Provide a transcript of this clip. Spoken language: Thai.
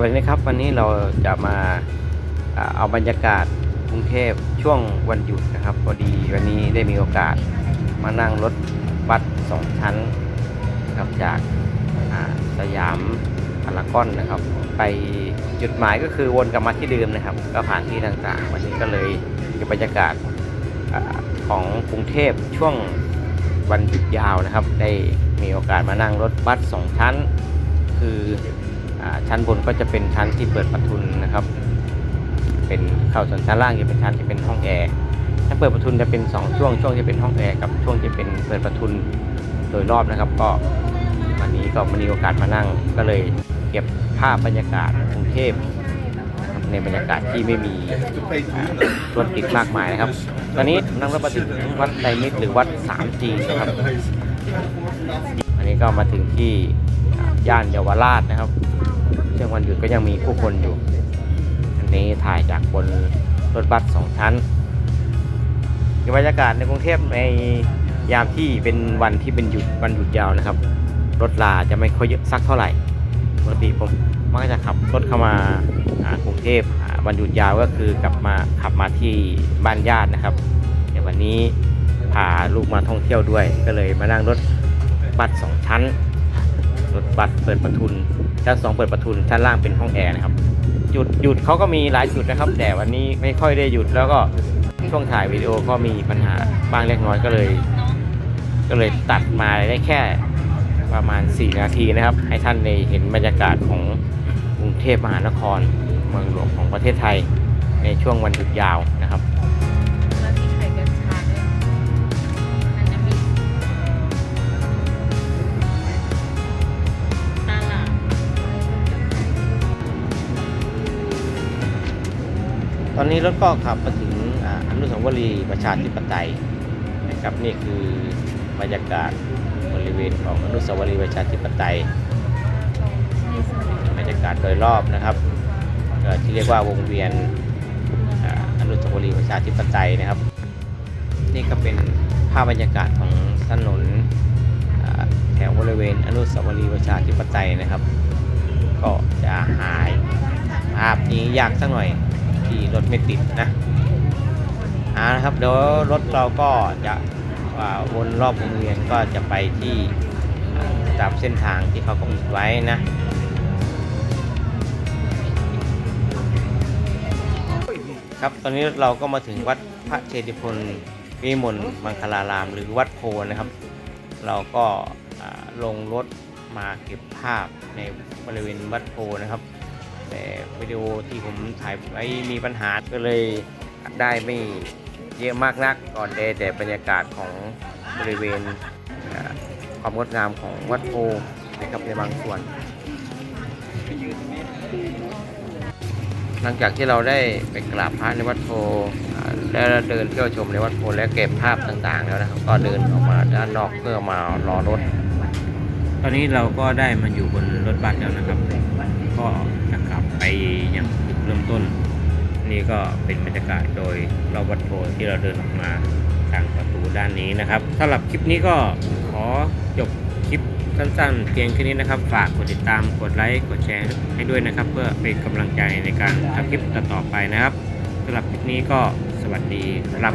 วัสดีครับ วันนี้เราจะมาเอาบรรยากาศกรุงเทพช่วงวันหยุดนะครับพอดีวันนี้ได้มีโอกาสมานั่งรถบัสสองชั้นครับจากาสยามพารากอนนะครับ ไปจุดหมายก็คือวนกลับมาที่เดิมนะครับ ก็ผ่านที่ต่างๆ วันนี้ก็เลยเก็บบรรยากาศอาของกรุงเทพช่วงวันหยุดยาวนะครับ ได้มีโอกาสมานั่งรถบัสสองชั้น คือ ชั้นบนก็จะเป็นชั้นที่เปิดประทุนนะครับ เป็นเข้าส่วนชั้นล่างจะเป็นชั้นที่เป็นห้องแอร์ถ้าเปิดประทุนจะเป็น 2 ช่วงช่วงที่เป็นห้องแอร์กับช่วงที่เป็นเปิดประทุนโดยรอบนะครับ ก็วันนี้ก็มีโอกาสมานั่ง ก็เลยเก็บภาพบรรยากาศกรุงเทพในบรรยากาศที่ไม่มีรถติดมากมายนะครับ ตอนนี้นั่งรถมาถึงวัดไตรมิตรหรือวัด 3G นะครับ อันนี้ก็มาถึงที่ย่านเยาวราชนะครับ ช่วงวันหยุดก็ยังมีผู้คนอยู่ อันนี้ถ่ายจากบนรถบัสสองชั้นบรรยากาศในกรุงเทพในยามที่เป็นวันที่เป็นหยุดวันหยุดยาวนะครับ รถลาจะไม่ค่อยเยอะสักเท่าไหร่ปกติผมมักจะขับรถเข้ามาอ่ากรุงเทพวันหยุดยาวก็คือกลับมาขับมาที่บ้านญาตินะครับแต่วันนี้พาลูกมาท่องเที่ยวด้วย ก็เลยมานั่งรถบัสสองชั้น รถบัสเปิดประทุน ชั้นสองเปิดประทุน ชั้นล่างเป็นห้องแอร์นะครับ จุดหยุดเขาก็มีหลายจุดนะครับ แต่วันนี้ไม่ค่อยได้หยุดแล้วก็ช่วงถ่ายวิดีโอก็มีปัญหาบ้างเล็กน้อยก็เลย ก็เลยตัดมาได้แค่ประมาณ 4 นาทีนะครับ ให้ท่านได้เห็นบรรยากาศของกรุงเทพมหานคร เมืองหลวงของประเทศไทย ในช่วงวันหยุดยาวนะ ตอนนี้รถก็ขับมาถึงออนุสาวรีย์ประชาธิปไตยนะครับนี่คือบรรยากาศบริเวณของอนุสาวรีย์ประชาธิปไตยบรรยากาศโดยรอบนะครับที่เรียกว่าวงเวียนออนุสาวรีย์ประชาธิปไตยนะครับ นี่ก็เป็นภาพบรรยากาศของถนนแถวบริเวณอนุสาวรีย์ประชาธิปไตยนะครับ ก็จะหายภาพนี้ยากสักหน่อย ที่รถไม่ติดนะอ่านะครับเดี๋ยวรถเราก็จะวนรอบวงเวียนก็จะไปที่ตามเส้นทางที่เขากำหนดไว้นะครับตอนนี้เราก็มาถึงวัดพระเชติพลวิมลมังคลาราม หรือวัดโพนะครับ เราก็ลงรถมาเก็บภาพในบริเวณวัดโพนะครับ แต่วิดีโอที่ผมถ่ายไว้มีปัญหาก็เลยได้ไม่เยอะมากนักก่อนได้แต่บรรยากาศของบริเวณความงดงามของวัดโพนะครับในบางส่วน หลังจากที่เราได้ไปกราบพระในวัดโพและเดินเที่ยวชมในวัดโพและเก็บภาพต่างๆ แล้วนะครับก็เดินออกมาด้านนอกเพื่อมารอรถ ตอนนี้เราก็ได้มาอยู่บนรถบัสแล้วนะครับ ก็จะกลับ ไปยังจุดเริ่มต้น นี่ก็เป็นบรรยากาศโดยรอบวัดโพที่เราเดินออกมาทางประตูด้านนี้นะครับสำหรับคลิปนี้ก็ขอจบคลิปสั้นๆเพียงแค่นี้นะครับ ฝากกดติดตามกดไลค์กดแชร์ให้ด้วยนะครับ เพื่อเป็นกำลังใจในการทำคลิปต่อๆไปนะครับสำหรับคลิปนี้ก็สวัสดีครับ